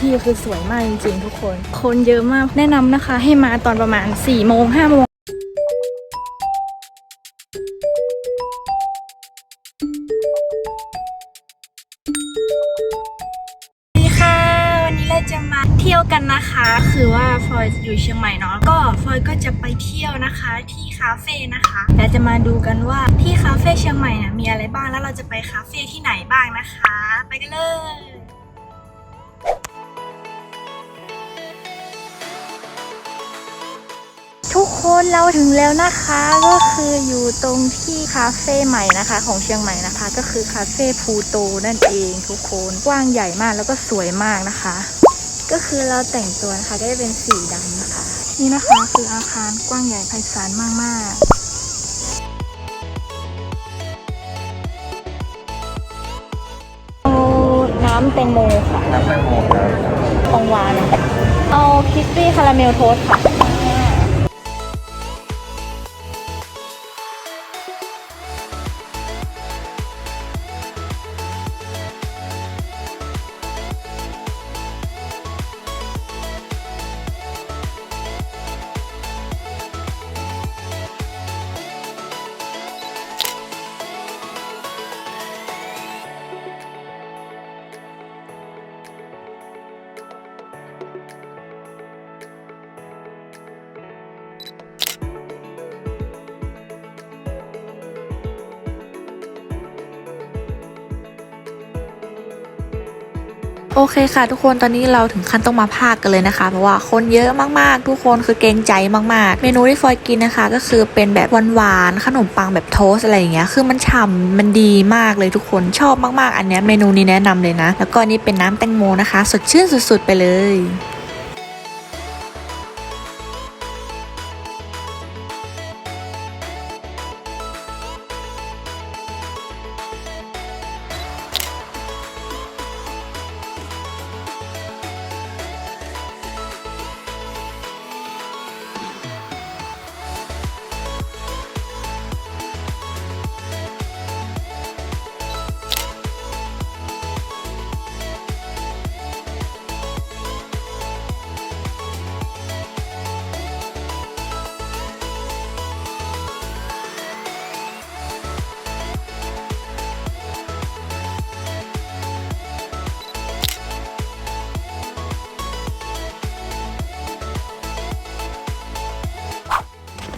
ที่คือสวยมากจริงๆทุกคน คนเยอะมากแนะนำนะคะ ให้มาตอนประมาณ4ี่โมงห้าโมงสวัสดีค่ะวันนี้เราจะมาเที่ยวกันนะคะ คือว่าฟอยอยู่เชียงใหม่เนาะก็ฟอยก็จะไปเที่ยวนะคะที่คาเฟ่นะคะเดี๋ยวจะมาดูกันว่าที่คาเฟ่เชียงใหม่เนี่ยมีอะไรบ้างแล้วเราจะไปคาเฟ่ที่ไหนบ้างนะคะ ไปกันเลย คนเราถึงแล้วนะคะก็คืออยู่ตรงที่คาเฟ่ใหม่นะคะ ของเชียงใหม่นะคะ ก็คือคาเฟ่พูโตนั่นเองทุกคนกว้างใหญ่มากแล้วก็สวยมากนะคะ ก็คือเราแต่งตัวนะคะก็จะเป็นสีดำนะคะ นี่นะคะคืออาคารกว้างใหญ่ไพศาลมากๆเอาน้ำแตงโมค่ะน้ำแตงโมครับของหวาน เอาคิสปี้คาราเมลโทสต์ค่ะ โอเคค่ะทุกคนตอนนี้เราถึงขั้นต้องมาพากกันเลยนะคะ เพราะว่าคนเยอะมากๆ ทุกคนคือเกรงใจมากๆ เมนูที่ฟอยกินนะคะ ก็คือเป็นแบบหวานๆขนมปังแบบโทสอะไรอย่างเงี้ยคือมันฉ่ำมันดีมากเลยทุกคนชอบมากๆ อันเนี้ยเมนูนี้แนะนำเลยนะ แล้วก็นี่เป็นน้ำแตงโมนะคะ สดชื่นสุดๆไปเลย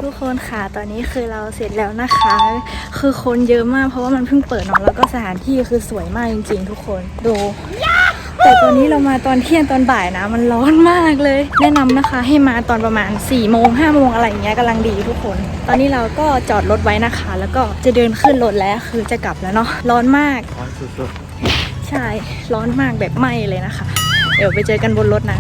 ทุกคนค่ะตอนนี้คือเราเสร็จแล้วนะคะ คือคนเยอะมากเพราะว่ามันเพิ่งเปิดเนาะแล้วก็สถานที่คือสวยมากจริงๆ ทุกคนดูแต่ตอนนี้เรามาตอนเที่ยงตอนบ่ายนะ มันร้อนมากเลย แนะนำนะคะให้มาตอนประมาณ4ี่โมงห้าโมงอะไรอย่างเงี้ยกำลังดีทุกคน ตอนนี้เราก็จอดรถไว้นะคะ แล้วก็จะเดินขึ้นรถแล้วคือจะกลับแล้วเนาะร้อนมากร้อนสุดใช่ร้อนมากแบบไหม้เลยนะคะ เดี๋ยวไปเจอกันบนรถนะ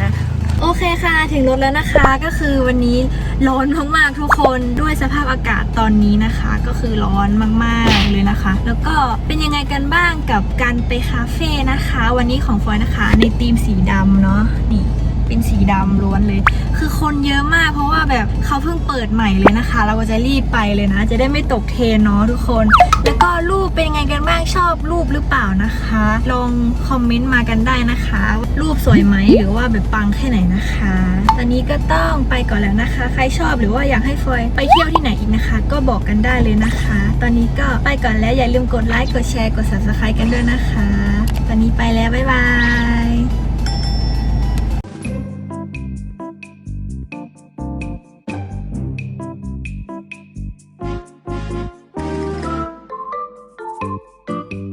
โอเคค่ะ ถึงรถแล้วนะคะก็คือวันนี้ร้อนมากๆทุกคนด้วยสภาพอากาศตอนนี้นะคะ ก็คือร้อนมากๆเลยนะคะ แล้วก็เป็นยังไงกันบ้างกับการไปคาเฟ่นะคะ วันนี้ของฟอยนะคะ ในธีมสีดำเนาะนี่ เป็นสีดำล้วนเลย คือคนเยอะมาก เพราะว่าแบบเขาเพิ่งเปิดใหม่เลยนะคะ เราก็จะรีบไปเลยนะ จะได้ไม่ตกเทนเนาะทุกคน แล้วก็รูปเป็นยังไงกันบ้างชอบรูปหรือเปล่านะคะ ลองคอมเมนต์มากันได้นะคะ รูปสวยไหมหรือว่าแบบปังแค่ไหนนะคะ ตอนนี้ก็ต้องไปก่อนแล้วนะคะ ใครชอบหรือว่าอยากให้ฟอยไปเที่ยวที่ไหนอีกนะคะ ก็บอกกันได้เลยนะคะ ตอนนี้ก็ไปก่อนแล้วอย่าลืมกดไลค์กดแชร์กด subscribe กันด้วยนะคะ ตอนนี้ไปแล้วบ๊ายบาย